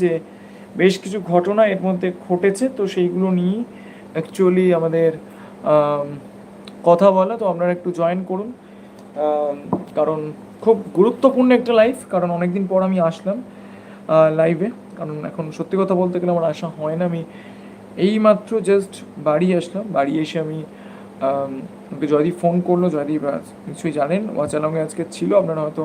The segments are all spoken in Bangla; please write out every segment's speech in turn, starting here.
যে বেশ কিছু ঘটনা এর মধ্যে ঘটেছে, তো সেইগুলো নিয়ে অ্যাকচুয়ালি আমাদের কথা বলা। তো আপনারা একটু জয়েন করুন। কারণ খুব গুরুত্বপূর্ণ একটা লাইফ কারণ অনেকদিন পর আমি আসলাম লাইভে কারণ এখন সত্যি কথা বলতে গেলে আমার আসা হয় না। আমি এইমাত্র জাস্ট বাড়ি আসলাম। বাড়ি এসে আমি জয়দীপ ফোন করল। জয়দীপ নিশ্চয়ই জানেন ওয়াচালংয়ে আজকে ছিল। আপনারা হয়তো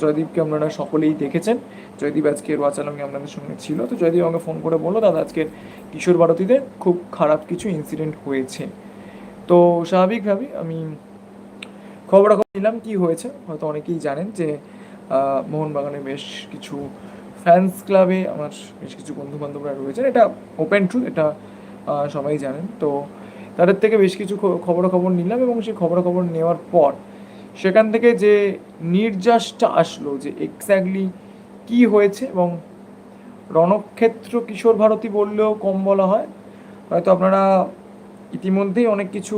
জয়দীপকে আপনারা সকলেই দেখেছেন। জয়দীপ আজকের ওয়াচালংয়ে আপনাদের সঙ্গে ছিল। তো জয়দীপ আমাকে ফোন করে বলল, দাদা আজকের কিশোর ভারতীতে খুব খারাপ কিছু ইনসিডেন্ট হয়েছে। তো স্বাভাবিকভাবেই আমি খবরাখবর নিলাম কি হয়েছে। হয়তো অনেকেই জানেন যে মোহনবাগানে বেশ কিছু ফ্যান্স ক্লাবে আমার বেশ কিছু বন্ধু বান্ধবরা রয়েছেন। এটা ওপেন ট্রু এটা সবাই জানেন। তো তাদের থেকে বেশ কিছু খবরাখবর নিলাম এবং সেই খবরাখবর নেওয়ার পর সেখান থেকে যে নির্যাসটা আসলো যে এক্স্যাক্টলি কি হয়েছে এবং রণক্ষেত্র কিশোর ভারতী বললেও কম বলা হয়, হয়তো আপনারা ইতিমধ্যেই অনেক কিছু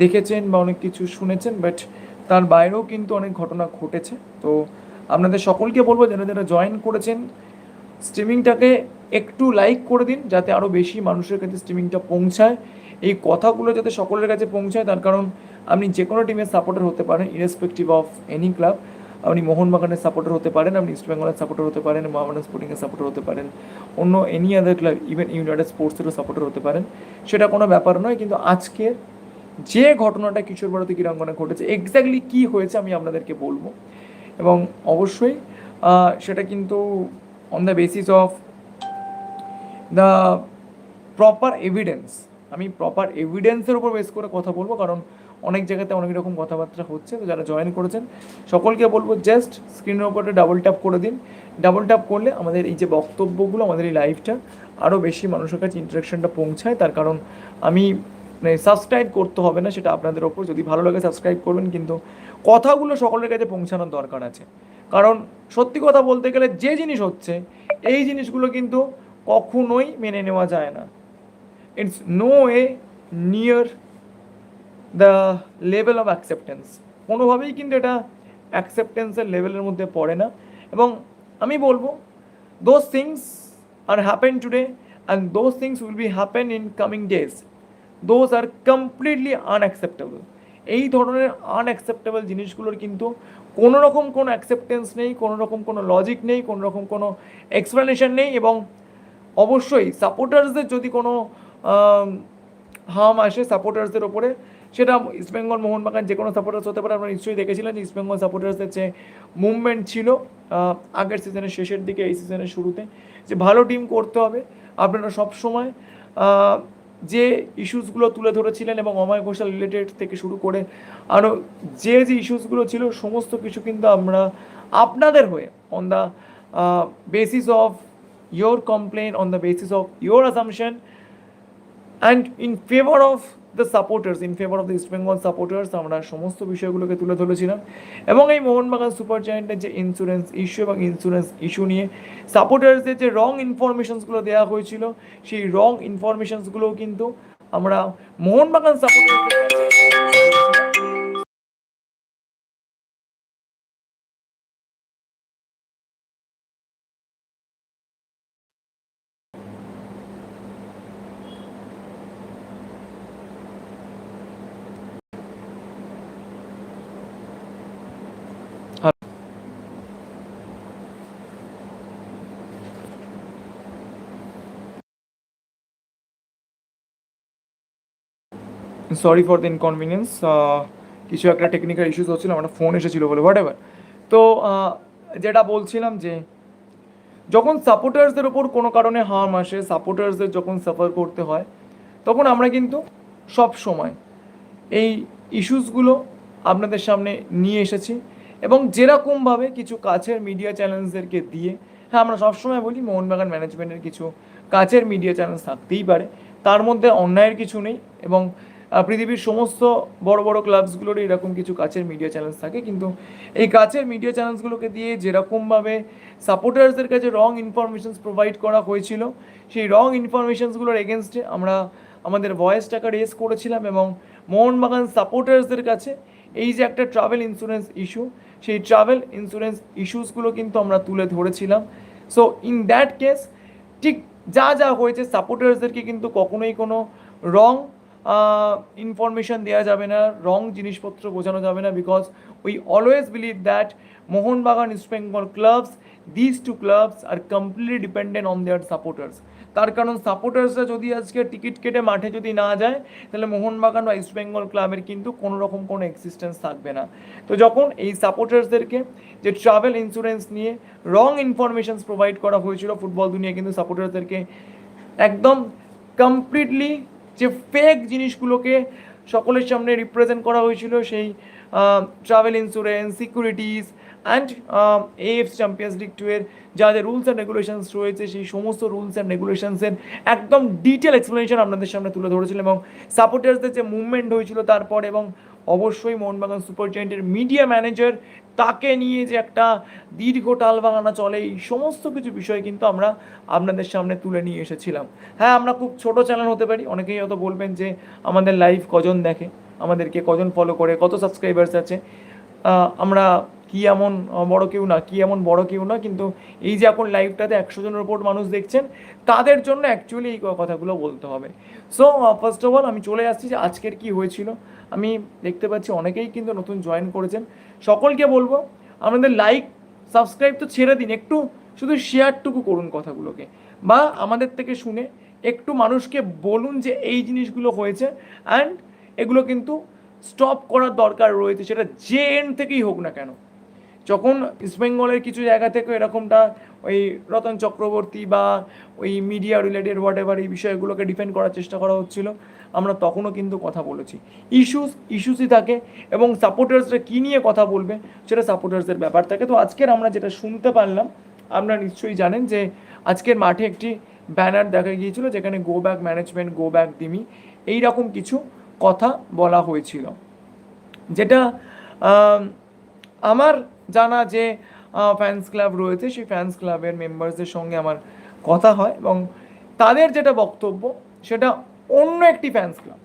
দেখেছেন বা অনেক কিছু শুনেছেন বাট তার বাইরেও কিন্তু অনেক ঘটনা ঘটেছে। তো আপনাদের সকলকে বলব যারা যারা জয়েন করেছেন স্ট্রিমিংটাকে একটু লাইক করে দিন যাতে আরও বেশি মানুষের কাছে স্ট্রিমিংটা পৌঁছায়। এই কথাগুলো যাতে সকলের কাছে পৌঁছায়, তার কারণ আপনি যে কোনো টিমের সাপোর্টার হতে পারেন ইরেসপেক্টিভ অফ এনি ক্লাব আপনি মোহনবাগানের সাপোর্টার হতে পারেন, আপনি ইস্ট বেঙ্গলের সাপোর্টার হতে পারেন মোহামেডান স্পোর্টিংয়ের সাপোর্টার হতে পারেন, অন্য any other club even United স্পোর্টসেরও supporter হতে পারেন। সেটা কোনো ব্যাপার নয়, কিন্তু আজকে যে ঘটনাটা কিশোর ভারতী ক্রীড়াঙ্গনে ঘটেছে এক্স্যাক্টলি কী হয়েছে আমি আপনাদেরকে বলব। এবং অবশ্যই সেটা কিন্তু on the basis of the proper evidence আমি প্রপার এভিডেন্সের উপর বেস করে কথা বলব, কারণ অনেক জায়গাতে অনেক রকম কথাবার্তা হচ্ছে, তো যারা জয়েন করেছেন, সকলকে বলব জাস্ট স্ক্রিনের উপরে ডাবল ট্যাপ করে দিন। ডাবল ট্যাপ করলে আমাদের এই যে বক্তব্যগুলো, আমাদের এই লাইভটা আরও বেশি মানুষের কাছে ইন্টারাকশনটা পৌঁছায়। তার কারণ আমি মানে সাবস্ক্রাইব করতে হবে না, সেটা আপনাদের ওপর। যদি ভালো লাগে সাবস্ক্রাইব করবেন, কিন্তু কথাগুলো সকলের কাছে পৌঁছানোর দরকার আছে। কারণ সত্যি কথা বলতে গেলে যে জিনিস হচ্ছে, এই জিনিসগুলো কিন্তু কখনোই মেনে নেওয়া যায় না। It's no a near the level of acceptance কোনোভাবেই কিন্তু এটা অ্যাকসেপ্টেন্সের লেভেলের মধ্যে পড়ে না। এবং আমি বলব those things are happen today and those things will be happen in coming days those are completely unacceptable এই ধরনের আনঅ্যাকসেপ্টেবল জিনিসগুলোর কিন্তু কোনো রকম কোনো অ্যাকসেপ্টেন্স নেই কোনো রকম কোনো লজিক নেই কোনো রকম কোনো এক্সপ্লেনেশন নেই এবং অবশ্যই সাপোর্টার্সদের যদি কোনো হার্ম আসে সাপোর্টার্সদের ওপরে সেটা ইস্টবেঙ্গল মোহনবাগান যে কোনো সাপোর্টার্স হতে পারে। আমরা নিশ্চয়ই দেখেছিলেন যে ইস্টবেঙ্গল সাপোর্টার্সদের যে মুভমেন্ট ছিল আগের সিজনের শেষের দিকে, এই সিজনের শুরুতে, যে ভালো টিম করতে হবে। আপনারা সবসময় যে ইস্যুসগুলো তুলে ধরেছিলেন এবং অময় ঘোষাল রিলেটেড থেকে শুরু করে আরও যে যে ইস্যুসগুলো ছিল, সমস্ত কিছু কিন্তু আমরা আপনাদের হয়ে on the basis of your complaint, on the basis of your assumption, and in favor of the supporters in favour of the East Bengal supporters আমরা সমস্ত বিষয়গুলোকে তুলে ধরেছিলাম। এবং এই মোহনবাগান সুপার জায়েন্টের যে ইন্স্যুরেন্স ইস্যু এবং ইন্স্যুরেন্স ইস্যু নিয়ে সাপোর্টার্সদের যে রং ইনফরমেশনসগুলো দেওয়া হয়েছিল, সেই রং ইনফরমেশনসগুলোও কিন্তু আমরা মোহনবাগান সাপোর্টার্সদের সরি ফর দ্য ইনকনভিনিয়েন্স কিছু একটা টেকনিক্যাল ইস্যুস হচ্ছিল, আমার ফোন এসেছিল বলে হোয়াট এভার তো যেটা বলছিলাম যে, যখন সাপোর্টার্সদের ওপর কোনো কারণে হার্ম আসে সাপোর্টার্সদের যখন সাফার করতে হয়, তখন আমরা কিন্তু সব সময় এই ইস্যুসগুলো আপনাদের সামনে নিয়ে এসেছি এবং যেরকমভাবে কিছু কাছের মিডিয়া চ্যানেলসদেরকে দিয়ে হ্যাঁ আমরা সবসময় বলি মোহনবাগান ম্যানেজমেন্টের কিছু কাছের মিডিয়া চ্যানেলস থাকতেই পারে, তার মধ্যে অন্যায়ের কিছু নেই এবং পৃথিবীর সমস্ত বড় বড় ক্লাবসগুলোরই এরকম কিছু কাছের মিডিয়া চ্যানেলস থাকে। কিন্তু এই কাছের মিডিয়া চ্যানেলসগুলোকে দিয়ে যেরকমভাবে সাপোর্টার্সদের কাছে রং ইনফরমেশনস প্রোভাইড করা হয়েছিল, সেই রং ইনফরমেশনসগুলোর এগেনস্টে আমরা আমাদের ভয়েসটাকে রেস করেছিলাম এবং মোহনবাগান সাপোর্টার্সদের কাছে এই যে একটা ট্রাভেল ইন্স্যুরেন্স ইস্যু সেই ট্রাভেল ইন্স্যুরেন্স ইস্যুসগুলো কিন্তু আমরা তুলে ধরেছিলাম। সো ইন দ্যাট কেস ঠিক যা যা হয়েছে সাপোর্টার্সদেরকে কিন্তু কখনোই কোনো রং ইনফরমেশন দেওয়া যাবে না রং জিনিসপত্র বোঝানো যাবে না because we always believe that Mohun Bagan East Bengal clubs this two clubs are completely dependent on their supporters তার কারণ সাপোর্টার্সরা যদি আজকে টিকিট কেটে মাঠে যদি না যায়, তাহলে মোহনবাগান বা ইস্ট বেঙ্গল ক্লাবের কিন্তু কোনো রকম কোনো এক্সিস্টেন্স থাকবে না। তো যখন এই সাপোর্টার্সদেরকে যে ট্রাভেল ইন্স্যুরেন্স নিয়ে রং ইনফরমেশনস প্রোভাইড করা হয়েছিল ফুটবল দুনিয়া কিন্তু সাপোর্টার্সদেরকে একদম কমপ্লিটলি যে ফেক জিনিসগুলোকে সকলের সামনে রিপ্রেজেন্ট করা হয়েছিল, সেই travel insurance securities and AF champions league two এর যা যা রুলস অ্যান্ড রেগুলেশনস রয়েছে, সেই সমস্ত রুলস অ্যান্ড রেগুলেশনসের একদম ডিটেল এক্সপ্লেনেশন আপনাদের সামনে তুলে ধরেছিল এবং সাপোর্টার্সদের যে মুভমেন্ট হয়েছিল তারপর এবং অবশ্যই মোহনবাগান সুপার জায়েন্টের মিডিয়া ম্যানেজার তাকে নিয়ে যে একটা দীর্ঘ টাল বাগানা চলে, এই সমস্ত কিছু বিষয় কিন্তু আমরা আপনাদের সামনে তুলে নিয়ে এসেছিলাম। হ্যাঁ আমরা খুব ছোট চ্যানেল হতে পারি, অনেকেই হয়তো বলবেন যে আমাদের লাইভ কজন দেখে, আমাদেরকে কজন ফলো করে, কত সাবস্ক্রাইবার্স আছে। আমরা কি এমন বড় কেউ না, কি এমন বড় কেউ না, কিন্তু এই যে এখন লাইভটাতে একশো জনের ওপর মানুষ দেখছেন, তাদের জন্য অ্যাকচুয়ালি এই কথাগুলো বলতে হবে। সো ফার্স্ট অফ অল আমি চলে আসছি যে আজকের কি হয়েছিল। আমি দেখতে পাচ্ছি অনেকেই কিন্তু নতুন জয়েন করেছেন। সকলকে বলব, আমাদের লাইক সাবস্ক্রাইব তো ছেড়ে দিন, একটু শুধু শেয়ারটুকু করুন কথাগুলোকে। বা আমাদের থেকে শুনে একটু মানুষকে বলুন যে এই জিনিসগুলো হয়েছে অ্যান্ড এগুলো কিন্তু স্টপ করার দরকার রয়েছে, সেটা যে এন্ড থেকেই হোক না কেন। যখন ইস্টবেঙ্গলের কিছু জায়গা থেকে এরকমটা ওই রতন চক্রবর্তী বা ওই মিডিয়া রিলেটেড হোয়াট এভার এই বিষয়গুলোকে ডিফেন্ড করার চেষ্টা করা হচ্ছিল, আমরা তখনও কিন্তু কথা বলেছি। ইস্যুস ইস্যুসই থাকে এবং সাপোর্টার্সরা কী নিয়ে কথা বলবে সেটা সাপোর্টার্সদের ব্যাপার থাকে। তো আজকের আমরা যেটা শুনতে পারলাম, আপনারা নিশ্চয়ই জানেন যে আজকের মাঠে একটি ব্যানার দেখা গিয়েছিল যেখানে go back management go back Dimi এই রকম কিছু কথা বলা হয়েছিল। যেটা আমার জানা যে ফ্যান্স ক্লাব রয়েছে, সেই ফ্যান্স ক্লাবের মেম্বার্সদের সঙ্গে আমার কথা হয় এবং তাদের যেটা বক্তব্য, সেটা অন্য একটি ফ্যান্স ক্লাব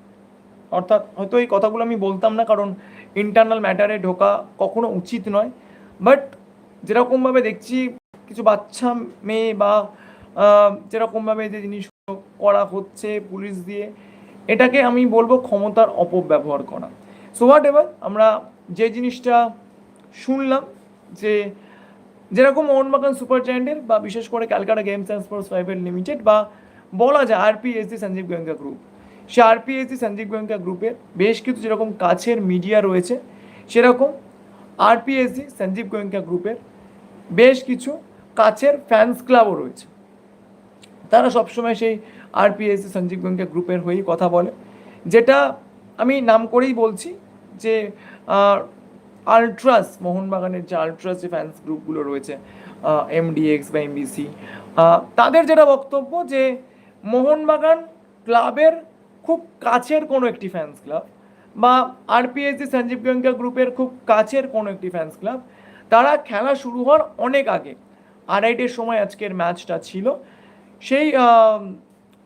অর্থাৎ হয়তো এই কথাগুলো আমি বলতাম না, কারণ ইন্টারনাল ম্যাটারে ঢোকা কখনো উচিত নয়। বাট যেরকমভাবে দেখছি, কিছু বাচ্চা মেয়ে বা যেরকমভাবে যে জিনিসগুলো করা হচ্ছে পুলিশ দিয়ে, এটাকে আমি বলব ক্ষমতার অপব্যবহার করা। সো হোয়াট এভার আমরা যে জিনিসটা শুনলাম যে যেরকম মোহনবাগান সুপার জায়েন্টের বা বিশেষ করে Calcutta games and sports private limited বা বলা যায় আরপিএসসি সঞ্জীব গোয়েঙ্কা গ্রুপ সে আরপিএসসি সঞ্জীব গোয়েঙ্কা গ্রুপের বেশ কিছু যেরকম কাছের মিডিয়া রয়েছে, সেরকম আরপিএসসি সঞ্জীব গোয়েঙ্কা গ্রুপের বেশ কিছু কাছের ফ্যান্স ক্লাবও রয়েছে। তারা সবসময় সেই আরপিএসসি সঞ্জীব গোয়েঙ্কা গ্রুপের হয়েই কথা বলে। যেটা আমি নাম করেই বলছি যে আলট্রাস মোহনবাগানের যে আলট্রাস যে ফ্যান্স গ্রুপগুলো রয়েছে এমডিএক্স বা এমবিসি তাদের যেটা বক্তব্য যে মোহনবাগান ক্লাবের খুব কাছের কোনো একটি ফ্যান্স ক্লাব বা আরপিএসসি সঞ্জীব গোয়েঙ্কা গ্রুপের খুব কাছের কোনো একটি ফ্যান্স ক্লাব তারা খেলা শুরু হওয়ার অনেক আগে, আড়াইটের সময় আজকের ম্যাচটা ছিল, সেই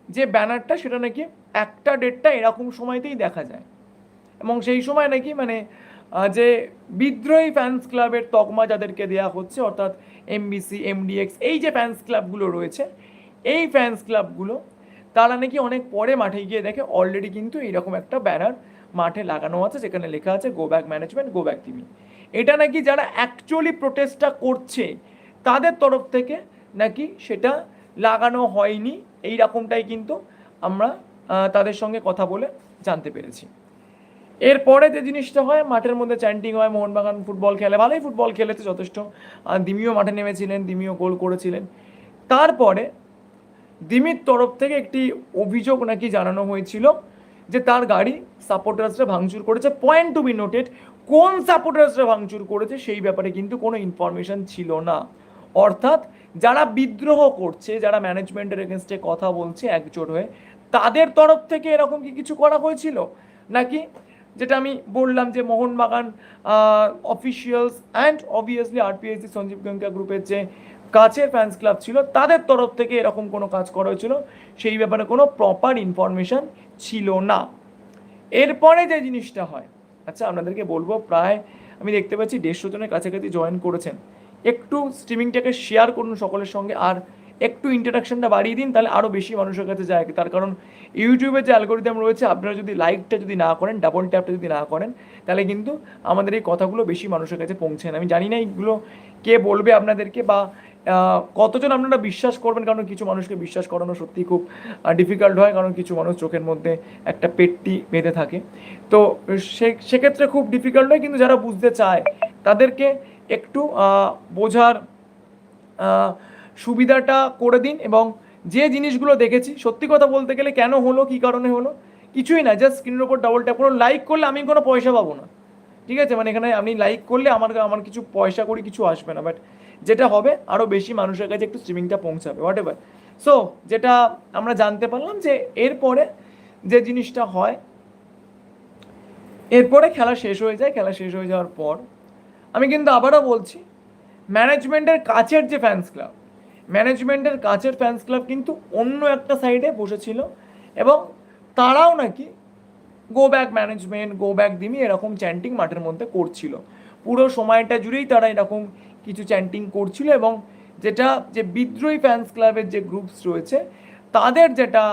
যে ব্যানারটা সেটা নাকি একটা ডেটটা এরকম সময়তেই দেখা যায়, এবং সেই সময় নাকি মানে যে বিদ্রোহী ফ্যান্স ক্লাবের তকমা যাদেরকে দেওয়া হচ্ছে, অর্থাৎ এমবিসি এমডিএক্স এই যে ফ্যান্স ক্লাবগুলো রয়েছে, এই ফ্যান্স ক্লাবগুলো তারা নাকি অনেক পরে মাঠে গিয়ে দেখে অলরেডি কিন্তু এইরকম একটা ব্যানার মাঠে লাগানো আছে, যেখানে লেখা আছে go back management go back Dimi এটা নাকি যারা অ্যাকচুয়ালি প্রোটেস্টটা করছে, তাদের তরফ থেকে নাকি সেটা লাগানো হয়নি এই রকমটাই কিন্তু আমরা তাদের সঙ্গে কথা বলে জানতে পেরেছি। এরপরে যে জিনিসটা হয়, মাঠের মধ্যে চ্যান্টিং হয়, মোহনবাগান ফুটবল খেলে, ভালোই ফুটবল খেলেছে যথেষ্ট। দিমিও মাঠে নেমেছিলেন, দিমিও গোল করেছিলেন। তারপরে দিমির তরফ থেকে একটি অভিযোগ নাকি জানানো হয়েছিল যে তার গাড়ি সাপোর্টার্সরা ভাঙচুর করেছে পয়েন্ট টু বি নোটেড কোন সাপোর্টার্সরা ভাঙচুর করেছে সেই ব্যাপারে কিন্তু কোনো ইনফরমেশন ছিল না। অর্থাৎ যারা বিদ্রোহ করছে, যারা ম্যানেজমেন্টের এগেনস্টে কথা বলছে একজোট হয়ে, তাদের তরফ থেকে এরকম কি কিছু করা হয়েছিল? নাকি যেটা আমি বললাম যে Mohun Bagan officials and obviously RPSC Sanjiv Goenka গ্রুপের যে কাছের ফ্যান্স ক্লাব ছিল, তাদের তরফ থেকে এরকম কোনো কাজ করা হয়েছিল। সেই ব্যাপারে কোনো প্রপার ইনফরমেশন ছিল না। এরপরে যে জিনিসটা হয় আচ্ছা আপনাদেরকে বলব, প্রায় আমি দেখতে পাচ্ছি দেড়শো জনের কাছাকাছি জয়েন করেছেন। একটু স্ট্রিমিংটাকে শেয়ার করুন সকলের সঙ্গে, আর একটু ইন্টারাকশনটা বাড়িয়ে দিন, তাহলে আরও বেশি মানুষের কাছে যায়। তার কারণ ইউটিউবে যে অ্যালগোরিদম রয়েছে, আপনারা যদি লাইকটা যদি না করেন ডাবল ট্যাপটা যদি না করেন, তাহলে কিন্তু আমাদের এই কথাগুলো বেশি মানুষের কাছে পৌঁছে না। আমি জানি না এইগুলো কে বলবে আপনাদেরকে বা কতজন আপনারা বিশ্বাস করবেন, কারণ কিছু মানুষকে বিশ্বাস করানো সত্যি খুব ডিফিকাল্ট হয়, কারণ কিছু মানুষ চোখের মধ্যে একটা পেটটি বেঁধে থাকে। তো সেক্ষেত্রে খুব ডিফিকাল্ট হয় কিন্তু যারা বুঝতে চায়, তাদেরকে একটু বোঝার সুবিধাটা করে দিন এবং যে জিনিসগুলো দেখেছি, সত্যি কথা বলতে গেলে কেন হলো, কী কারণে হলো, কিছুই না জাস্ট স্ক্রিনের ওপর ডাবল ট্যাপ করুন লাইক করলে আমি কোনো পয়সা পাবো না। ঠিক আছে? মানে এখানে আপনি লাইক করলে আমার আমার কিছু পয়সা করি কিছু আসবে না বাট যেটা হবে আরও বেশি মানুষের কাছে একটু স্ট্রিমিংটা পৌঁছাবে হোয়াট এভার সো যেটা আমরা জানতে পারলাম যে এরপরে যে জিনিসটা হয়, এরপরে খেলা শেষ হয়ে যায়, খেলা শেষ হয়ে যাওয়ার পর আমি কিন্তু আবারও বলছি ম্যানেজমেন্টের কাছের যে ফ্যান্স ক্লাব ম্যানেজমেন্টের কাছের ফ্যান্স ক্লাব কিন্তু অন্য একটা সাইডে বসেছিল এবং তারাও নাকি go back management go back Dimi এরকম চ্যান্টিং মাঠের মধ্যে করছিল। পুরো সময়টা জুড়েই তারা এরকম কিছু চ্যান্টিং করছিল এবং যেটা, যে বিদ্রোহী ফ্যান্স ক্লাবের যে গ্রুপস রয়েছে, তাদের যেটা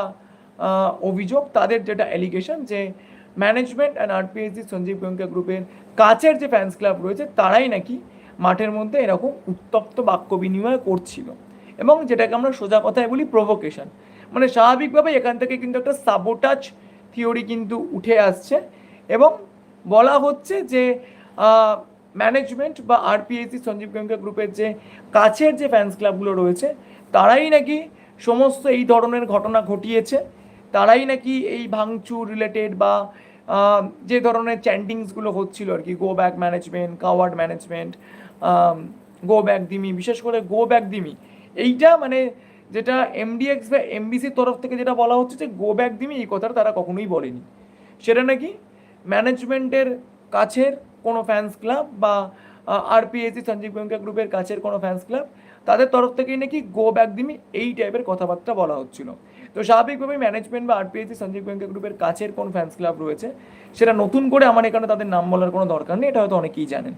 অভিযোগ, তাদের যেটা অ্যালিগেশন যে management and RPSC Sanjiv Goenka গ্রুপের কাছের যে ফ্যান্স ক্লাব রয়েছে, তারাই নাকি মাঠের মধ্যে এরকম উত্তপ্ত বাক্য বিনিময় করছিল। এবং যেটাকে আমরা সোজা কথায় বলি প্রভোকেশন মানে স্বাভাবিকভাবে এখান থেকে কিন্তু একটা সাবোটাচ থিওরি কিন্তু উঠে আসছে এবং বলা হচ্ছে যে ম্যানেজমেন্ট বা আরপিএসি সঞ্জীব গোয়েঙ্কা গ্রুপের যে কাছের যে ফ্যান্স ক্লাবগুলো রয়েছে, তারাই নাকি সমস্ত এই ধরনের ঘটনা ঘটিয়েছে। তারাই নাকি এই ভাঙচুর রিলেটেড বা যে ধরনের চ্যান্ডিংসগুলো হচ্ছিল আর কি go back management coward management go back Dimi, বিশেষ করে গো ব্যাক দিমি এইটা মানে যেটা এমডিএক্স বা এমবিসির তরফ থেকে যেটা বলা হচ্ছে যে গো ব্যাক দিমি এই কথাটা তারা কখনোই বলেনি। সেটা নাকি ম্যানেজমেন্টের কাছের কোনো ফ্যান্স ক্লাব বা আরপিএসি সঞ্জীব গোয়েঙ্কা গ্রুপের কাছের কোনো ফ্যান্স ক্লাব তাদের তরফ থেকেই নাকি গো ব্যাক দিমি এই টাইপের কথাবার্তা বলা হচ্ছিল। তো স্বাভাবিকভাবে ম্যানেজমেন্ট বা আরপিএসি সঞ্জীব গোয়েঙ্কা গ্রুপের কাছের কোন ফ্যান্স ক্লাব রয়েছে, সেটা নতুন করে আমার এখানে তাদের নাম বলার কোনো দরকার নেই, এটা হয়তো অনেকেই জানেন।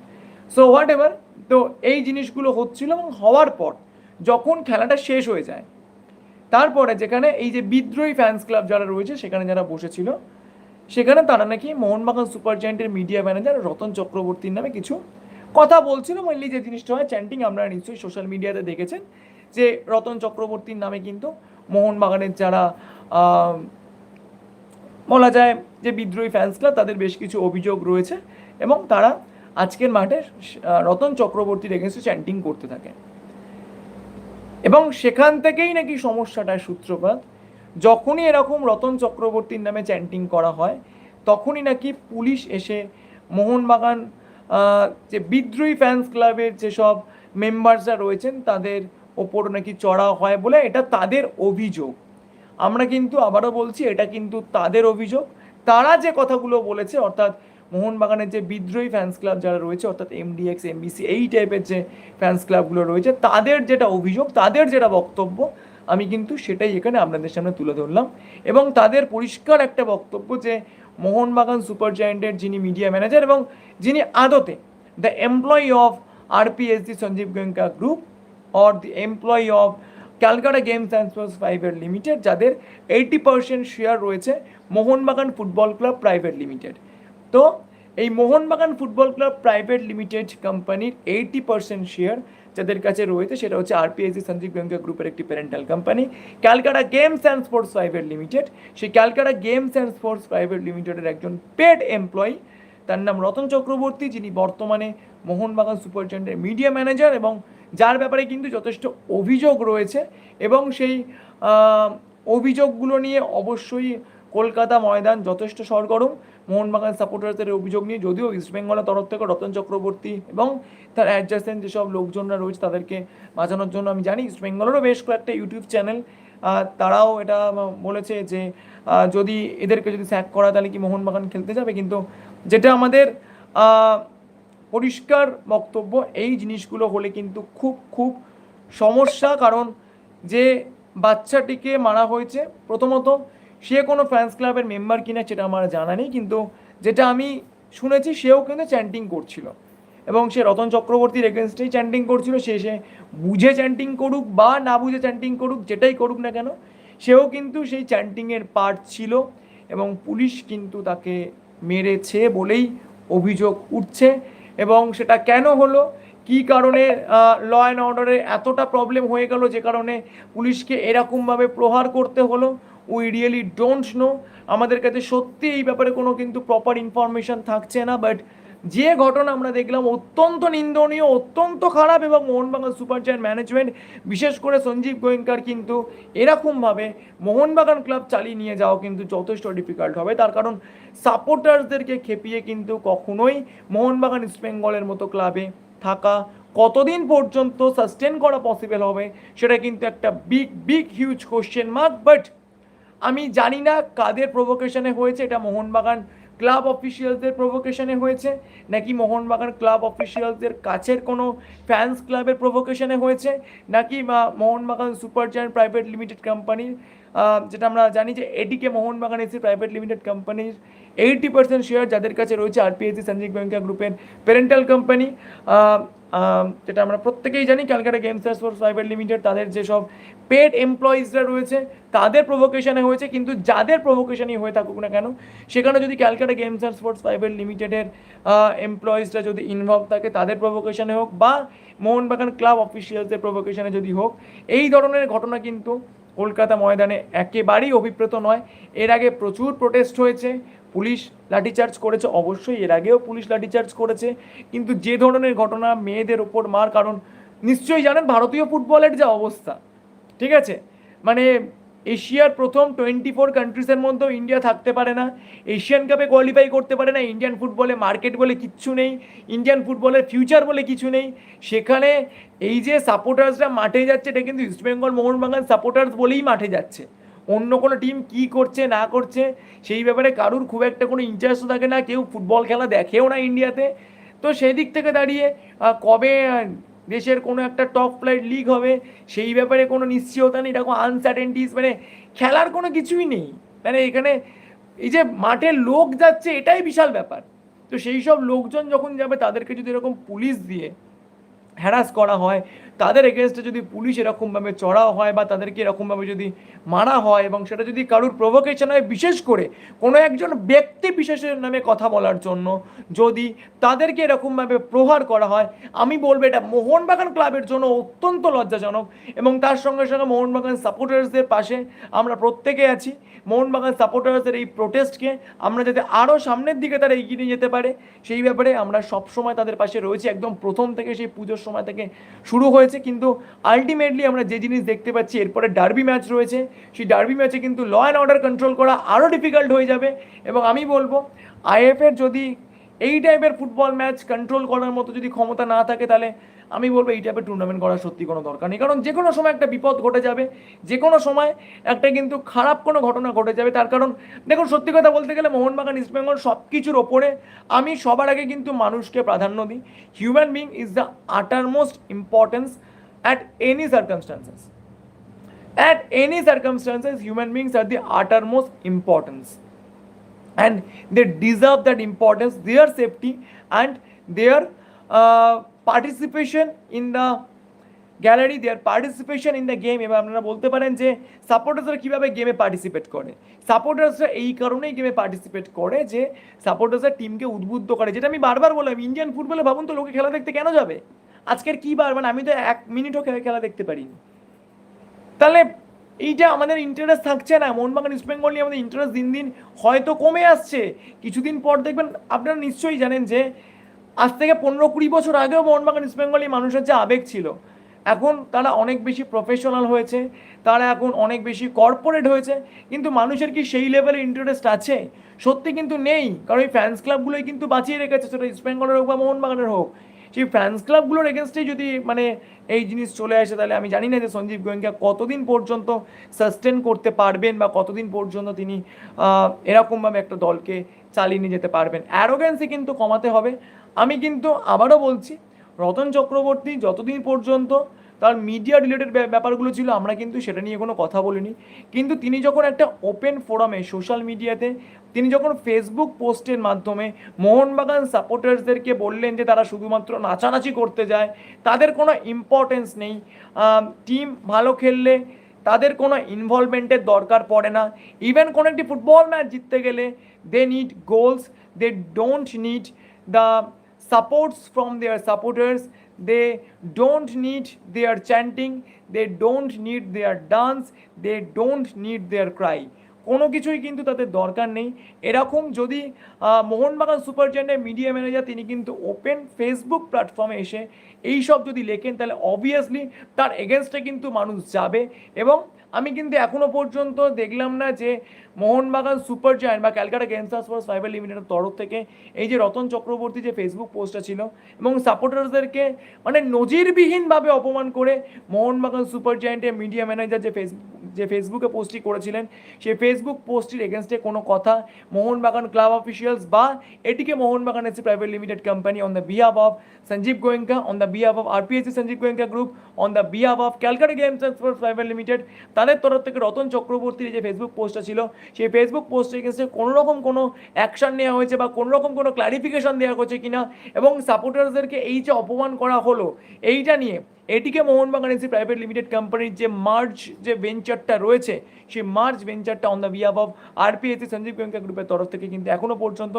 সো হোয়াট এভার তো এই জিনিসগুলো হচ্ছিল এবং হওয়ার পর যখন খেলাটা শেষ হয়ে যায়। তারপরে যেখানে এই যে বিদ্রোহী ফ্যান্স ক্লাব যারা রয়েছে, সেখানে যারা বসেছিল, সেখানে তারা নাকি মোহনবাগান সুপার জায়েন্টের মিডিয়া ম্যানেজার রতন চক্রবর্তীর নামে কিছু কথা বলছিল। মেনলি যে জিনিসটা হয় চ্যান্টিং আপনারা নিশ্চয়ই সোশ্যাল মিডিয়াতে দেখেছেন যে রতন চক্রবর্তীর নামে কিন্তু মোহনবাগানের যারা বলা যায় যে বিদ্রোহী ফ্যান্স ক্লাব তাদের বেশ কিছু অভিযোগ রয়েছে এবং তারা আজকের মাঠে রতন চক্রবর্তীর এগেনস্টে চ্যান্টিং করতে থাকে। এবং সেখান থেকেই নাকি সমস্যাটার সূত্রপাত। যখনই এরকম রতন চক্রবর্তীর নামে চ্যান্টিং করা হয়, তখনই নাকি পুলিশ এসে মোহনবাগান যে বিদ্রোহী ফ্যান্স ক্লাবের যেসব মেম্বার্সরা রয়েছেন, তাদের ওপর নাকি চড়া হয় বলে এটা তাদের অভিযোগ। আমরা কিন্তু আবারও বলছি, এটা কিন্তু তাদের অভিযোগ। তারা যে কথাগুলো বলেছে, অর্থাৎ মোহনবাগানের যে বিদ্রোহী ফ্যান্স ক্লাব যারা রয়েছে, অর্থাৎ এমডিএক্স এমবিসি এই টাইপের যে ফ্যান্স ক্লাবগুলো রয়েছে, তাদের যেটা অভিযোগ, তাদের যেটা বক্তব্য, আমি কিন্তু সেটাই এখানে আপনাদের সামনে তুলে ধরলাম। এবং তাদের পরিষ্কার একটা বক্তব্য যে মোহনবাগান সুপার জায়েন্টের যিনি মিডিয়া ম্যানেজার এবং যিনি আদতে the employee of RPSD Sanjiv Goenka group or the employee of Calcutta games and sports private limited যাদের এইটি পার্সেন্ট শেয়ার রয়েছে, Mohun Bagan football club private limited তো এই Mohun Bagan football club private limited কোম্পানির এইটি পার্সেন্ট শেয়ার যাদের কাছে রয়েছে সেটা হচ্ছে আরপিএসি সঞ্জীব গোয়েঙ্কা গ্রুপের একটি parental company Calcutta games and sports private limited সেই Calcutta games and sports private লিমিটেডের একজন পেড এমপ্লয়ি তার নাম রতন চক্রবর্তী, যিনি বর্তমানে মোহনবাগান সুপার জায়েন্টের মিডিয়া ম্যানেজার এবং যার ব্যাপারে কিন্তু যথেষ্ট অভিযোগ রয়েছে এবং সেই অভিযোগগুলো নিয়ে অবশ্যই কলকাতা ময়দান যথেষ্ট সরগরম। মোহনবাগান সাপোর্টারদের অভিযোগ নিয়ে যদিও ইস্টবেঙ্গলের তরফ থেকে রতন চক্রবর্তী এবং তার অ্যাডজাস্টেন্ট যেসব লোকজনরা রয়েছে তাদেরকে বাঁচানোর জন্য আমি জানি ইস্টবেঙ্গলেরও বেশ কয়েকটা ইউটিউব চ্যানেল তারাও এটা বলেছে যে যদি এদেরকে যদি স্যাক করা তাহলে কি মোহনবাগান খেলতে যাবে? কিন্তু যেটা আমাদের পরিষ্কার বক্তব্য, এই জিনিসগুলো হলে কিন্তু খুব খুব সমস্যা। কারণ যে বাচ্চাটিকে মারা হয়েছে, প্রথমত সে কোনো ফ্যান্স ক্লাবের মেম্বার কিনা সেটা আমার জানা নেই, কিন্তু যেটা আমি শুনেছি সেও কিন্তু চ্যান্টিং করছিল। এবং সে রতন চক্রবর্তীর এগেনস্টেই চ্যান্টিং করছিল, সে সে বুঝে চ্যান্টিং করুক বা না বুঝে চ্যান্টিং করুক, যেটাই করুক না কেন, সেও কিন্তু সেই চ্যান্টিংয়ের পার্ট ছিল এবং পুলিশ কিন্তু তাকে মেরেছে বলেই অভিযোগ উঠছে এবং সেটা কেন হলো, কী কারণে ল অ্যান্ড অর্ডারে এতটা প্রবলেম হয়ে গেল যে কারণে পুলিশকে এরকমভাবে প্রহার করতে হলো উই রিয়েলি ডোন্ট নো আমাদের কাছে সত্যি এই ব্যাপারে কোনো কিন্তু প্রপার ইনফরমেশন থাকছে না বাট যে ঘটনা আমরা দেখলাম অত্যন্ত নিন্দনীয়, অত্যন্ত খারাপ এবং মোহনবাগান সুপার জায়ান্ট ম্যানেজমেন্ট, বিশেষ করে সঞ্জীব গোয়েঙ্কার কিন্তু এরকমভাবে মোহনবাগান ক্লাব চালিয়ে নিয়ে যাওয়া কিন্তু যথেষ্ট ডিফিকাল্ট হবে। তার কারণ সাপোর্টার্সদেরকে খেপিয়ে কিন্তু কখনোই মোহনবাগান ইস্ট বেঙ্গলের মতো ক্লাবে থাকা, কতদিন পর্যন্ত সাস্টেন করা পসিবল হবে, সেটা কিন্তু একটা big big huge question mark but আমি জানি না কাদের প্রভোকেশনে হয়েছে, এটা মোহনবাগান ক্লাব অফিসিয়ালসদের প্রভোকেশনে হয়েছে, নাকি মোহনবাগান ক্লাব অফিসিয়ালসদের কাছের কোনো ফ্যান্স ক্লাবের প্রভোকেশনে হয়েছে, নাকি Mohun Bagan super giant private limited কোম্পানির যেটা আমরা জানি যে ADK Mohun Bagan AC private limited কোম্পানির এইটি পার্সেন্ট শেয়ার যাদের কাছে রয়েছে আরপিএসি সঞ্জীব ব্যাংকা গ্রুপের প্যারেন্টাল কোম্পানি যেটা আমরা প্রত্যেকেই জানি, Calcutta games sports private limited, তাদের যেসব পেড এমপ্লয়িজরা রয়েছে, তাদের প্রভোকেশনে হয়েছে, কিন্তু যাদের প্রভোকেশনই হয়ে থাকুক না কেন সেখানে যদি Calcutta games and sports private লিমিটেডের এমপ্লয়িজরা যদি ইনভলভ থাকে, তাদের প্রভোকেশনে হোক বা মোহনবাগান ক্লাব অফিসিয়ালসদের প্রভোকেশনে যদি হোক, এই ধরনের ঘটনা কিন্তু কলকাতা ময়দানে একেবারেই অভিপ্রেত নয়। এর আগে প্রচুর প্রোটেস্ট হয়েছে পুলিশ লাঠিচার্জ করেছে, অবশ্যই এর আগেও পুলিশ লাঠিচার্জ করেছে, কিন্তু যে ধরনের ঘটনা মেয়েদের ওপর মার কারণ, নিশ্চয়ই জানেন ভারতীয় ফুটবলের যা অবস্থা, ঠিক আছে? মানে এশিয়ার প্রথম টোয়েন্টি ফোর কান্ট্রিজের মধ্যেও ইন্ডিয়া থাকতে পারে না, এশিয়ান কাপে কোয়ালিফাই করতে পারে না, ইন্ডিয়ান ফুটবলে মার্কেট বলে কিচ্ছু নেই, ইন্ডিয়ান ফুটবলের ফিউচার বলে কিছু নেই, সেখানে এই যে সাপোর্টার্সরা মাঠে যাচ্ছে, এটা কিন্তু ইস্টবেঙ্গল, মোহনবাগান সাপোর্টার্স বলেই মাঠে যাচ্ছে। অন্য কোনো টিম কি করছে, না করছে, সেই ব্যাপারে কারুর খুব একটা কোনো ইন্টারেস্ট থাকে না, কেউ ফুটবল খেলা দেখেও না ইন্ডিয়াতে। তো সেই দিক থেকে দাঁড়িয়ে কবে দেশের কোনো একটা টপ ফ্লাইট লিগ হবে, সেই ব্যাপারে কোনো নিশ্চয়তা নেই, এরকম আনসার্টেনটিস মানে খেলার কোনো কিছুই নেই। মানে এখানে এই যে মাঠে লোক যাচ্ছে, এটাই বিশাল ব্যাপার। তো সেই সব লোকজন যখন যাবে, তাদেরকে যদি এরকম পুলিশ দিয়ে হ্যারাস করা হয় তাদের এগেনস্টে যদি পুলিশ এরকমভাবে চড়াও হয় বা তাদেরকে এরকমভাবে যদি মারা হয় এবং সেটা যদি কারুর প্রভোকেশন হয়, বিশেষ করে কোনো একজন ব্যক্তি বিশেষের নামে কথা বলার জন্য যদি তাদেরকে এরকমভাবে প্রহার করা হয়, আমি বলব এটা মোহনবাগান ক্লাবের জন্য অত্যন্ত লজ্জাজনক এবং তার সঙ্গে সঙ্গে মোহনবাগান সাপোর্টার্সদের পাশে আমরা প্রত্যেকে আছি। মোহনবাগান সাপোর্টার্সের এই প্রোটেস্টকে আমরা যাতে আরও সামনের দিকে তারা এগিয়ে নিয়ে যেতে পারে, সেই ব্যাপারে আমরা সবসময় তাদের পাশে রয়েছি। একদম প্রথম থেকে সেই পুজোর সময় থেকে শুরু হয়েছে কিন্তু আলটিমেটলি আমরা যে জিনিস দেখতে পাচ্ছি, এরপরে ডার্বি ম্যাচ রয়েছে। সেই ডার্বি ম্যাচে কিন্তু ল অ্যান্ড অর্ডার কন্ট্রোল করা আরও ডিফিকাল্ট হয়ে যাবে। এবং আমি বলব আইএফের যদি এই টাইপের ফুটবল ম্যাচ কন্ট্রোল করার মতো যদি ক্ষমতা না থাকে, তাহলে আমি বলব এই টাইপের টুর্নামেন্ট করার সত্যি কোনো দরকার নেই। কারণ যে কোনো সময় একটা বিপদ ঘটে যাবে, যে কোনো সময় একটা কিন্তু খারাপ কোনো ঘটনা ঘটে যাবে। তার কারণ, দেখুন, সত্যি কথা বলতে গেলে মোহনবাগান ইস্টবেঙ্গল সব কিছুর ওপরে আমি সবার আগে কিন্তু মানুষকে প্রাধান্য দিই। Human being is the uttermost importance at any circumstances at any circumstances, human beings are the uttermost importance and they deserve that importance their safety and their participation in the gallery their participation in the game এবার আপনারা বলতে পারেন যে সাপোর্টার্সরা কীভাবে গেমে পার্টিসিপেট করে? সাপোর্টার্সরা এই কারণেই গেমে পার্টিসিপেট করে যে সাপোর্টার্সরা টিমকে উদ্বুদ্ধ করে। যেটা আমি বারবার বললাম ইন্ডিয়ান ফুটবলে ভাবুন তো, লোকে খেলা দেখতে কেন যাবে? আজকের কী বার? মানে আমি তো এক মিনিটও খেলা দেখতে পারিনি। তাহলে এইটা আমাদের ইন্টারেস্ট থাকছে না। মোহনবাগান ইস্ট বেঙ্গল নিয়ে আমাদের ইন্টারেস্ট দিন দিন হয়তো কমে আসছে। কিছুদিন পর দেখবেন, আপনারা নিশ্চয়ই জানেন যে আজ থেকে পনেরো কুড়ি বছর আগেও মোহনবাগান ইস্ট বেঙ্গলি মানুষের যে আবেগ ছিল, এখন তারা অনেক বেশি প্রফেশনাল হয়েছে, তারা এখন অনেক বেশি কর্পোরেট হয়েছে, কিন্তু মানুষের কি সেই লেভেলের ইন্টারেস্ট আছে? সত্যি কিন্তু নেই, কারণ এই ফ্যান্স ক্লাবগুলোই কিন্তু বাঁচিয়ে রেখেছে, সেটা ইস্ট বেঙ্গলের হোক বা মোহনবাগানের হোক। সেই ফ্যান্স ক্লাবগুলোর এগেনস্টেই যদি মানে এই জিনিস চলে আসে, তাহলে আমি জানি না যে সঞ্জীব গোয়েঙ্কা কতদিন পর্যন্ত সাস্টেন করতে পারবেন বা কতদিন পর্যন্ত তিনি এরকমভাবে একটা দলকে চালিয়ে নিয়ে যেতে পারবেন। অ্যারোগেন্সি কিন্তু কমাতে হবে। আমি কিন্তু আবারও বলছি, রতন চক্রবর্তী যতদিন পর্যন্ত তার মিডিয়া রিলেটেড ব্যাপারগুলো ছিল, আমরা কিন্তু সেটা নিয়ে কোনো কথা বলিনি। কিন্তু তিনি যখন একটা ওপেন ফোরামে সোশ্যাল মিডিয়াতে তিনি যখন ফেসবুক পোস্টের মাধ্যমে মোহনবাগান সাপোর্টার্সদেরকে বললেন যে তারা শুধুমাত্র নাচানাচি করতে যায়, তাদের কোনো ইম্পর্টেন্স নেই। টিম ভালো খেললে তাদের কোনো ইনভলভমেন্টের দরকার পড়ে না। ইভেন কোনো একটি ফুটবল ম্যাচ জিততে গেলে they need goals they don't need the supports from their supporters. They don't need their chanting. They don't need their dance. They don't need their cry. কোনো কিছুই কিন্তু তাদের দরকার নেই। এরকম যদি মোহনবাগান সুপার জায়ান্টের মিডিয়া ম্যানেজার তিনি কিন্তু ওপেন ফেসবুক প্ল্যাটফর্মে এসে এই সব যদি লেখেন, তাহলে অবভিয়াসলি তার এগেনস্টে কিন্তু মানুষ যাবে এবং আমি কিন্তু এখনও পর্যন্ত দেখলাম না যে মোহনবাগান সুপার জায়ান্ট বা ক্যালকাটা গেমসার্স ফোর্স ফাইবার লিমিটেডের তরফ থেকে এই যে রতন চক্রবর্তী যে ফেসবুক পোস্টটা ছিল এবং সাপোর্টার্সদেরকে মানে নজিরবিহীনভাবে অপমান করে মোহনবাগান সুপার জায়ান্টের মিডিয়া ম্যানেজার যে ফেসবুক যে ফেসবুকে পোস্টটি করেছিলেন, সেই ফেসবুক পোস্টটির এগেনস্টে কোনো কথা মোহনবাগান ক্লাব অফিসিয়ালস বা ATK Mohun Bagan AC private limited company on the behalf of Sanjiv Goenka on the behalf of RPSC Sanjiv Goenka group on the behalf of Calcutta games sports private limited তাদের তরফ থেকে রতন চক্রবর্তীর যে ফেসবুক পোস্টটা ছিল, সেই ফেসবুক পোস্টের এগেনস্টে কোনো রকম কোনো অ্যাকশান নেওয়া হয়েছে বা কোনো রকম কোনো ক্লারিফিকেশন দেওয়া হয়েছে কিনা? এবং সাপোর্টার্সদেরকে এই যে অপমান করা হলো, এইটা নিয়ে ATK Mohun Bagan AC private limited কোম্পানির যে মার্জ যে ভেঞ্চারটা রয়েছে, সেই merge ভেঞ্চারটা on the behalf of RPSC Sanjiv Goenka গ্রুপের তরফ থেকে কিন্তু এখনও পর্যন্ত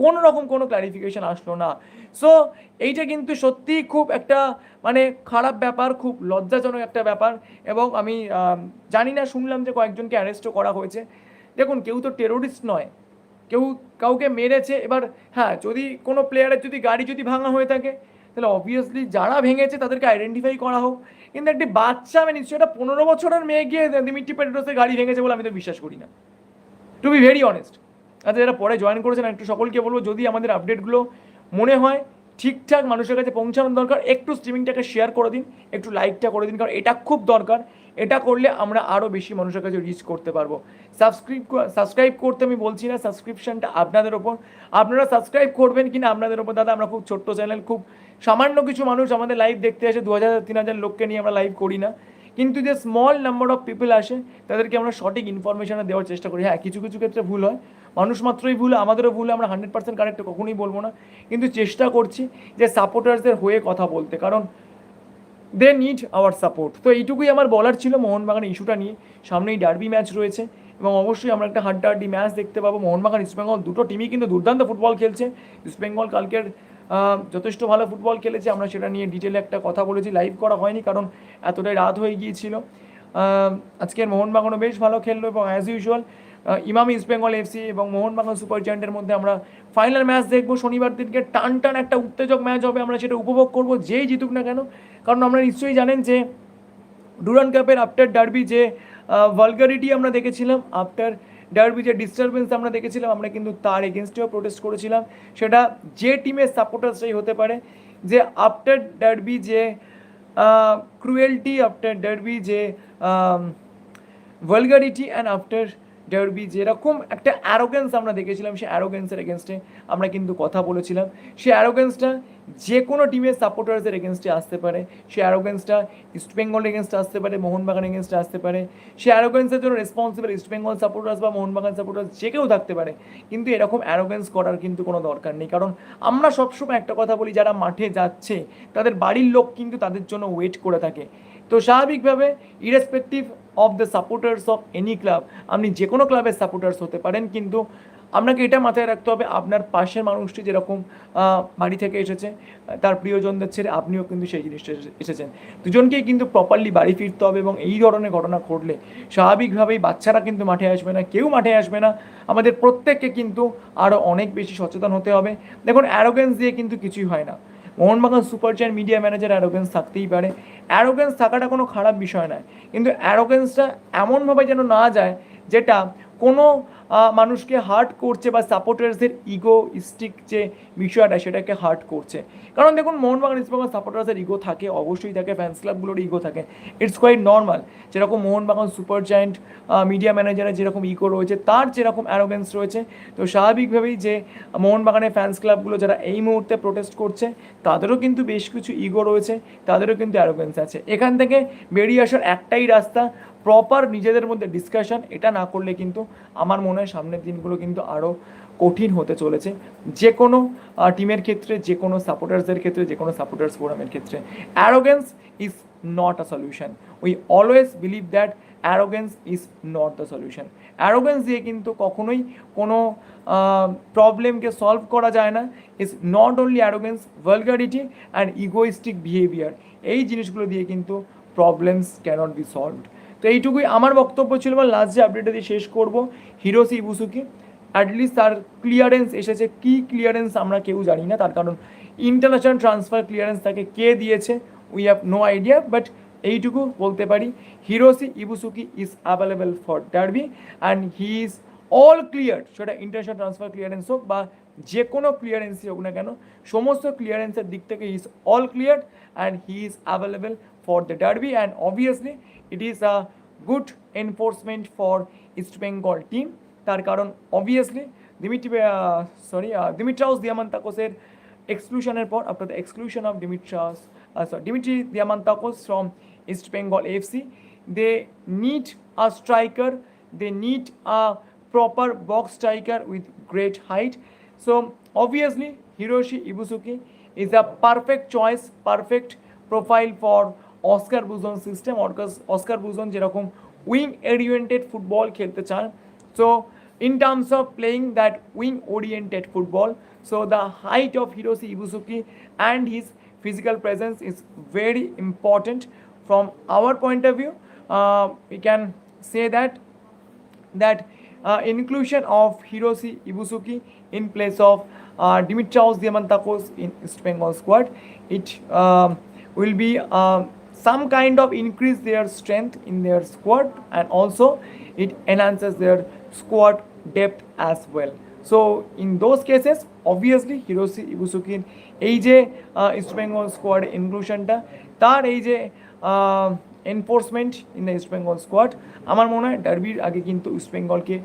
কোনো রকম কোনো ক্লারিফিকেশন আসলো না। সো এইটা কিন্তু সত্যিই খুব একটা মানে খারাপ ব্যাপার, খুব লজ্জাজনক একটা ব্যাপার এবং আমি জানি না, শুনলাম যে কয়েকজনকে অ্যারেস্টও করা হয়েছে। দেখুন, কেউ তো টেরোরিস্ট নয়, কেউ কাউকে মেরেছে। এবার হ্যাঁ যদি কোনো প্লেয়ারের যদি গাড়ি যদি ভাঙা হয়ে থাকে তাহলে অবভিয়াসলি যারা ভেঙেছে তাদেরকে আইডেন্টিফাই করা হোক। কিন্তু একটি বাচ্চা মানে নিশ্চয়ই একটা পনেরো বছরের মেয়ে গিয়ে দিমিট্রি পেট্রোসের গাড়ি ভেঙেছে বলে আমি তো বিশ্বাস করি না। টু বি ভেরি অনেস্ট আচ্ছা যারা পরে জয়েন করেছেন একটু সকলকে বলব, যদি আমাদের আপডেটগুলো মনে হয়, ঠিকঠাক মানুষের কাছে পৌঁছানোর দরকার, একটু স্ট্রিমিংটাকে শেয়ার করে দিন, একটু লাইকটা করে দিন, কারণ এটা খুব দরকার। এটা করলে আমরা আরও বেশি মানুষের কাছে রিচ করতে পারব। সাবস্ক্রাইব সাবস্ক্রাইব করতে আমি বলছি না সাবস্ক্রিপশনটা আপনাদের ওপর। আপনারা সাবস্ক্রাইব করবেন কিনা আপনাদের ওপর, দাদা, আমরা খুব ছোট্ট চ্যানেল খুব সামান্য কিছু মানুষ আমাদের লাইভ দেখতে আসে দু হাজার তিন হাজার লোককে নিয়ে আমরা লাইভ করি না। কিন্তু যে স্মল নাম্বার অফ পিপল আসে, তাদেরকে আমরা সঠিক ইনফরমেশনে দেওয়ার চেষ্টা করি। হ্যাঁ কিছু কিছু ক্ষেত্রে ভুল হয়। মানুষ মাত্রই ভুল, আমাদেরও ভুল, আমরা হান্ড্রেড পার্সেন্ট কারেক্ট কখনোই বলব না। কিন্তু চেষ্টা করছি যে সাপোর্টার্সদের হয়ে কথা বলতে। কারণ দে নিড আওয়ার সাপোর্ট তো এইটুকুই আমার বলার ছিল মোহনবাগান ইস্যুটা নিয়ে। সামনেই ডার্বি ম্যাচ রয়েছে এবং অবশ্যই আমরা একটা হাড্ডাহাড্ডি ম্যাচ দেখতে পাবো। মোহনবাগান ইস্টবেঙ্গল দুটো টিমই কিন্তু দুর্দান্ত ফুটবল খেলছে। ইস্টবেঙ্গল কালকের যথেষ্ট ভালো ফুটবল খেলেছে। আমরা সেটা নিয়ে ডিটেলে একটা কথা বলেছি। লাইভ করা হয়নি কারণ এতটাই রাত হয়ে গিয়েছিল। আজকের মোহনবাগানও বেশ ভালো খেললো এবং as usual Emami East Bengal FC এবং মোহনবাগান সুপার জায়ান্টের মধ্যে আমরা ফাইনাল ম্যাচ দেখব। শনিবার দিনকে টান টান একটা উত্তেজক ম্যাচ হবে, আমরা সেটা উপভোগ করব, যেই জিতুক না কেন। কারণ আমরা নিশ্চয়ই জানেন যে ডুরান কাপের আফটার ডার্বি যে ভালগারিটি আমরা দেখেছিলাম আফটার ডার্বি যে ডিস্টারবেন্স আমরা দেখেছিলাম, আমরা কিন্তু তার এগেনস্টেও প্রোটেস্ট করেছিলাম। সেটা যে টিমের সাপোর্টার্সরাই হতে পারে। যে আফটার ডার্বি যে ক্রুয়েলটি আফটার ডার্বি যে ভালগারিটি অ্যান্ড আফটার ডার্বি যেরকম একটা অ্যারোগেন্স আমরা দেখেছিলাম, সেই অ্যারোগেন্সের এগেনস্টে আমরা কিন্তু কথা বলেছিলাম। সেই অ্যারোগেন্সটা যে কোনো টিমের সাপোর্টার্সের এগেনস্টে আসতে পারে। সেই অ্যারোগেন্সটা ইস্টবেঙ্গল এগেনস্টে আসতে পারে মোহনবাগান এগেনস্টে আসতে পারে। সেই অ্যারোগেন্সের জন্য রেসপন্সিবল ইস্টবেঙ্গল সাপোর্টার্স বা মোহনবাগান সাপোর্টার্স যে কেউ থাকতে পারে। কিন্তু এরকম অ্যারোগেন্স করার কিন্তু কোনো দরকার নেই। কারণ আমরা সবসময় একটা কথা বলি, যারা মাঠে যাচ্ছে, তাদের বাড়ির লোক কিন্তু তাদের জন্য ওয়েট করে থাকে। তো স্বাভাবিকভাবে irrespective of the supporters of any club আপনি যে কোনো ক্লাবের সাপোর্টার্স হতে পারেন, কিন্তু আপনাকে এটা মাথায় রাখতে হবে, আপনার পাশের মানুষটি যেরকম বাড়ি থেকে এসেছে, তার প্রিয়জনদের ছেড়ে আপনিও কিন্তু সেই জিনিসটা এসে- এসেছেন। দুজনকেই কিন্তু প্রপারলি বাড়ি ফিরতে হবে এবং এই ধরনের ঘটনা ঘটলে স্বাভাবিকভাবেই বাচ্চারা কিন্তু মাঠে আসবে না, কেউ মাঠে আসবে না। আমাদের প্রত্যেককে কিন্তু আরও অনেক বেশি সচেতন হতে হবে। দেখুন অ্যারোগেন্স দিয়ে কিন্তু কিছুই হয় না। মোহনবাগান সুপার চেয়ার মিডিয়া ম্যানেজার অ্যারোগেন্স থাকতেই পারে। অ্যারোগেন্স থাকাটা কোনো খারাপ বিষয় নয়। কিন্তু অ্যারোগেন্সটা এমনভাবে যেন না যায়, যেটা কোনো মানুষকে হার্ট করছে বা সাপোর্টার্সের ইগোইস্টিক যে বিষয়টা, সেটাকে হার্ট করছে। কারণ দেখুন, মোহনবাগান ইস্টবেঙ্গল সাপোর্টার্সের ইগো থাকে, অবশ্যই থাকে ফ্যান্স ক্লাবগুলোর ইগো থাকে। ইটস কোয়াইট নর্মাল যেরকম মোহনবাগান সুপার জায়েন্ট মিডিয়া ম্যানেজারের যেরকম ইগো রয়েছে, তার যেরকম অ্যারোগেন্স রয়েছে, তো স্বাভাবিকভাবেই যে মোহনবাগানের ফ্যান্স ক্লাবগুলো যারা এই মুহূর্তে প্রোটেস্ট করছে, তাদেরও কিন্তু বেশ কিছু ইগো রয়েছে, তাদেরও কিন্তু অ্যারোগেন্স আছে। এখান থেকে বেরিয়ে আসার একটাই রাস্তা প্রপার নিজেদের মধ্যে ডিসকাশন এটা না করলে কিন্তু আমার মনে হয় সামনের দিনগুলো কিন্তু আরও কঠিন হতে চলেছে। যে কোনো টিমের ক্ষেত্রে যে কোনো সাপোর্টার্সদের ক্ষেত্রে যে কোনো সাপোর্টার্স ফোরামের ক্ষেত্রে। Arrogance is not a solution we always believe that arrogance is not the solution arrogance দিয়ে কিন্তু কখনোই কোনো প্রবলেমকে সলভ করা যায় না। Is not only arrogance vulgarity and egoistic behaviour এই জিনিসগুলো দিয়ে কিন্তু প্রবলেমস ক্যানট বি সলভড তো এইটুকুই আমার বক্তব্য ছিল বা লাস্ট যে আপডেটটা দিয়ে শেষ করব হিরোসি ইবুসুকি অ্যাটলিস্ট তার ক্লিয়ারেন্স এসেছে। কি ক্লিয়ারেন্স আমরা কেউ জানি না, তার কারণ ইন্টারন্যাশনাল ট্রান্সফার ক্লিয়ারেন্স তাকে কে দিয়েছে we have no idea but এইটুকু বলতে পারি Hiroshi Ibusuki is available for derby and he is all clear সেটা ইন্টারন্যাশনাল ট্রান্সফার ক্লিয়ারেন্স হোক বা যে কোনো ক্লিয়ারেন্সই হোক না কেন, সমস্ত ক্লিয়ারেন্সের দিক থেকে is all clear and he is available for the derby and obviously it is a good enforcement for East Bengal team তার কারণ অবভিয়াসলি দিমিটি সরি দিমিট্রাউস দিয়ামান্তাকোসের এক্সক্লুশনের পর after the exclusion of Dimitrios sorry Dimitri Diamantakos from East Bengal FC they need a striker they need a proper box striker with great height so obviously Hiroshi Ibusuki is a perfect choice, perfect profile for Oscar Buzon system. Oscar- Oscar Buzon যেরকম উইং ওরিয়েন্টেড ফুটবল খেলতে চান so in terms of playing that wing oriented football so the height of Hiroshi Ibusuki and his physical presence is very important from our point of view uh, we can say that that uh, inclusion of Hiroshi Ibusuki in place of uh, Dimitrios Diamantakos in East Bengal squad, it um, will be um some kind of increase their strength in their squad and also it enhances their squad depth as well. So in those cases, obviously Hiroshi Ibusuki এই যে ইস্ট বেঙ্গল স্কোয়াড ইনক্লুশনটা তার এই যে enforcement in the East Bengal squad আমার মনে হয় ডার্বির আগে কিন্তু ইস্ট বেঙ্গলকে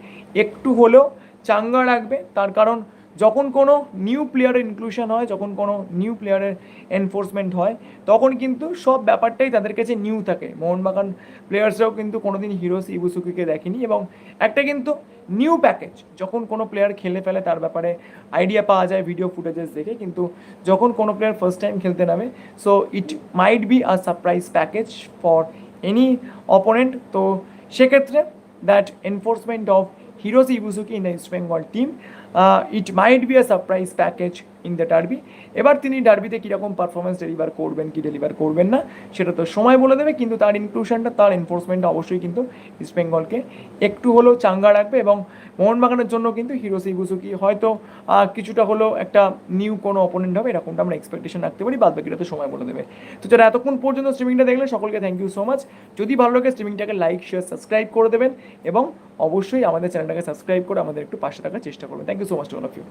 একটু হলেও চাঙ্গা রাখবে তার কারণ যখন কোনো নিউ প্লেয়ারের ইনক্লুশন হয়, যখন কোনো নিউ প্লেয়ারের এনফোর্সমেন্ট হয়, তখন কিন্তু সব ব্যাপারটাই তাদের কাছে নিউ থাকে। মোহনবাগান প্লেয়ার্সরাও কিন্তু কোনোদিন হিরোস ইবুসুকিকে দেখেনি এবং একটা কিন্তু নিউ প্যাকেজ যখন কোনো প্লেয়ার খেলে ফেলে তার ব্যাপারে আইডিয়া পাওয়া যায় ভিডিও ফুটেজেস দেখে, কিন্তু যখন কোনো প্লেয়ার ফার্স্ট টাইম খেলতে নামে so it might be a surprise package for any opponent তো সেক্ষেত্রে that enforcement of Hiroshi Ibusuki in the East Bengal team it might be a surprise package in the derby এবার তিনি ডার্বিতে কীরকম পারফরমেন্স ডেলিভার করবেন, কি ডেলিভার করবেন না, সেটা তো সময় বলে দেবে, কিন্তু তার ইনক্লুশনটা তার এনফোর্সমেন্টটা অবশ্যই কিন্তু ইস্ট বেঙ্গলকে একটু হলেও চাঙ্গা রাখবে এবং মোহনবাগানের জন্য কিন্তু হিরো ইবুসুকি হয়তো কিছুটা হলেও একটা নিউ কোনো অপোনেন্ট হবে, এরকমটা আমরা এক্সপেকটেশন রাখতে পারি বাদ বাকিটা তো সময় বলে দেবে। তো যারা এতক্ষণ পর্যন্ত স্ট্রিমিংটা দেখলেন সকলকে থ্যাংক ইউ সো মাচ যদি ভালো লাগে স্ট্রিমিংটাকে লাইক শেয়ার সাবস্ক্রাইব করে দেবেন এবং অবশ্যই আমাদের চ্যানেলটাকে সাবস্ক্রাইব করে আমাদের একটু পাশে থাকার চেষ্টা করবেন। Thank you so much to all of you